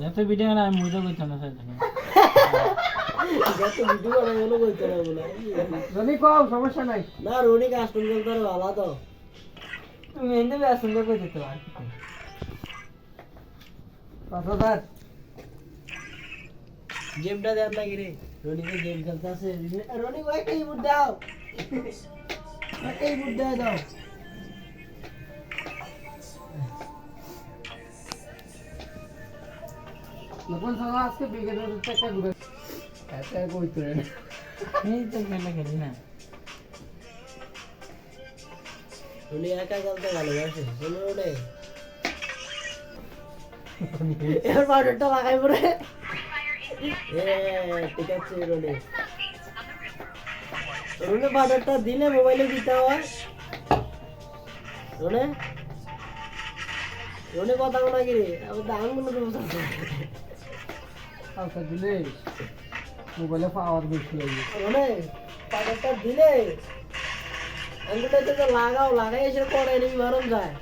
যত ভিডিও না আমি মুইতো কইতাম না সাইতে যত ভিডিও বানাই বলো কইতে না। বলে রনি কও সমস্যা নাই। না রনি কাস্টম করতে ভালো তো। তুমি এনে বে সুন্দর করে দিতে পার। হাজার। গেমটা দেন নাকি রে রনি তো গেম খেলতে আছে। রনি কো একটা ইমোট দাও। একটা ইমোট দাও। আজকে বিকেল একটা ঘুরে একটা এই তো খেলা খেলি না। একা খেলতে ভালোবাসে শোনো রনি এবার পাউডারটা লাগাই পরে। ঠিক আছে রনি রনি পাউডারটা দিলে মোবাইলে দিতে হয়। রনি রনি কথা বলা কি রে? আমার তো আঙুলো তো কালকে দিলে? মোবাইলে পাওয়ার বেশি লাগে। মানে পাঁচটা দিলে? আঙুলটা তো লাগাও লাগাই এসে করে নিবি বারণ যায়।